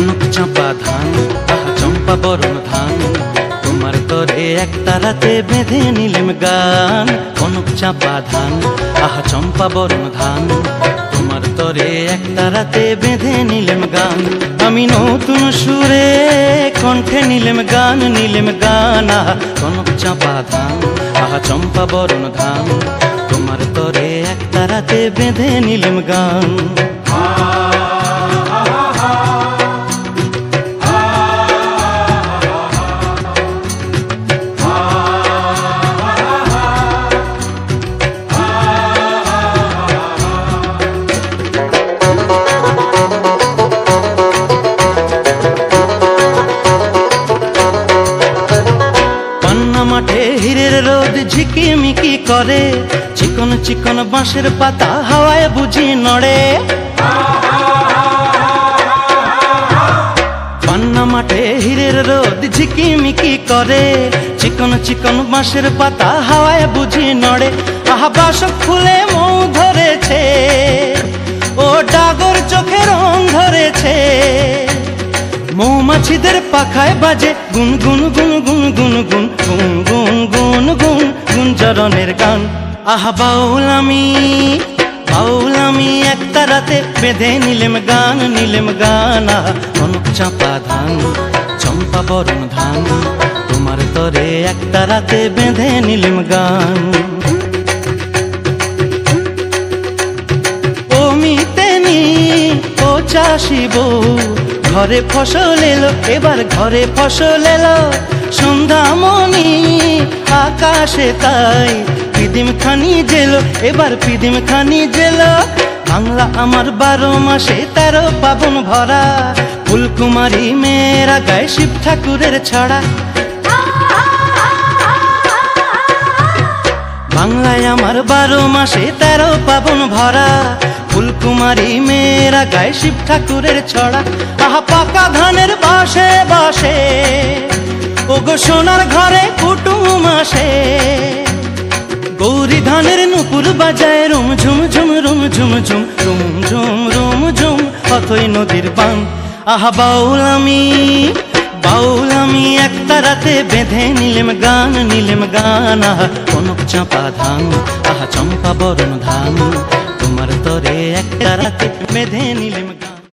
কনক চাপা ধান আহা চম্পা বরণ ধান। তোমার তরে এক তারাতে বেঁধে নিলেম গান। কনক চাপা ধান আহা চম্পা বরণ ধান। তোমার তরে এক তারাতে বেঁধে নিলেম গান। আমি নতুন সুরে কণ্ঠে নিলেম গান নিলেম গান। আহা, কনক চাপা ধান, আহা চম্পা বরণ ধান। তোমার তরে এক তারাতে বেঁধে নিলেম গান। মাঠে হীরের রোদ ঝিকিমিকি করে। চিকন চিকন বাঁশের পাতা হাওয়ায় বুঝি নড়ে। পান্না মাঠে হীরের রোদ ঝিকিমিকি করে। চিকন চিকন বাঁশের পাতা হাওয়ায় বুঝি নড়ে। আহা, বাসক ফুলে মৌমাছিদের পাখায় বাজে গুন গুন গুন গুন গুন গুন গুন গুন গুন গুন গুন চরণের গান আহা বাউল আমি বাউল আমি এক তারাতে বেঁধে নিলেম গান নিলেম গান কনক চাপা ধান চম্পা বরণ ধান তোমার তরে এক তারাতে বেঁধে নিলেম গান ও মিতেনি ও চাষি বউ ঘরে ফসল এলো, এবার ঘরে ফসল এলো। সন্ধ্যামণি আকাশে তাই পিদিম খানি জেলো, এবার পিদিম খানি জেলো। বাংলা আমার বারো মাসে তেরো পাবন ভরা, ফুলকুমারী মেয়েরা গায়ে শিব ঠাকুরের ছড়া। বাংলায় আমার বারো মাসে তেরো পাবন ভরা ফুলকুমারী মেয়েরা গায়ে শিব ঠাকুরের ছড়া। আহা, পাকা ধানের বাসে বাসে। ও গো সোনার ঘরে কুটুম আসে। গৌরী ধানের নুপুর বাজায় রুম ঝুম ঝুম, রুম ঝুম ঝুম, রুম ঝুম রুম ঝুম, অথই নদীর বান আহা, বাউল আমি, বাউল আমি এক তারাতে বেঁধে নিলেম গান নিলেম গান আহা কনক চাপা ধান আহা চম্পা বরণ ধান তোমার তরে এক তারাতে বেঁধে নিলেম গান